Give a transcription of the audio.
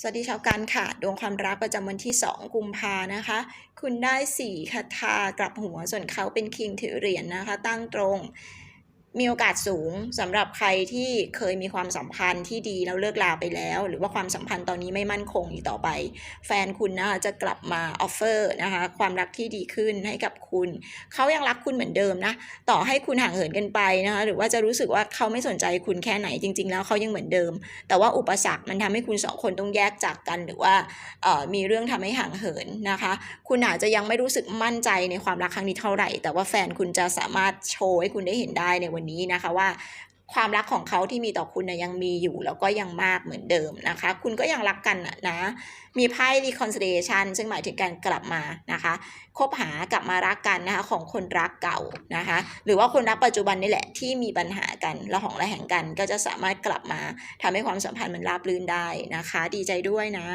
สวัสดีชาวการค่ะดวงความรักประจำวันที่ 2 กุมภานะคะ คุณได้ 4คาถากลับหัวส่วนเขาเป็นคิงถือเหรียญนะคะ ตั้งตรง มีโอกาสสูงสำหรับใครที่เคยมีความสัมพันธ์ที่ดีแล้วเลิกลาไปแล้ว หรือว่าความสัมพันธ์ตอนนี้ไม่มั่นคงอีกต่อไป แฟนคุณนะคะจะกลับมาออฟเฟอร์นะคะความรักที่ดีขึ้นให้กับคุณ เขายังรักคุณเหมือนเดิมนะ ต่อให้คุณห่างเหินกันไปนะคะหรือว่าจะรู้สึกว่าเขาไม่สนใจคุณแค่ไหนจริง ๆ แล้วเขายังเหมือนเดิม แต่ว่าอุปสรรคมันทำให้คุณสองคนต้องแยกจากกัน หรือว่ามีเรื่องทำให้ห่างเหินนะคะ คุณอาจจะยังไม่รู้สึกมั่นใจในความรักครั้งนี้เท่าไหร่ แต่ว่าแฟนคุณจะสามารถโชว์ให้คุณได้เห็นได้ในวันนี้นะคะว่าความรักของเขาที่มีต่อคุณนะยังมีอยู่แล้วก็ยังมากเหมือนเดิมนะคะ คุณก็ยังรักกันนะมีไพ่ reconciliation ซึ่งหมายถึงการกลับมานะคะคบหากลับมารักกันนะคะของคนรักเก่านะคะ หรือว่าคนรักปัจจุบันนี่แหละที่มีปัญหากันระหองระแหงกัน ก็จะสามารถกลับมาทำให้ความสัมพันธ์มันราบรื่นได้นะคะ ดีใจด้วยนะ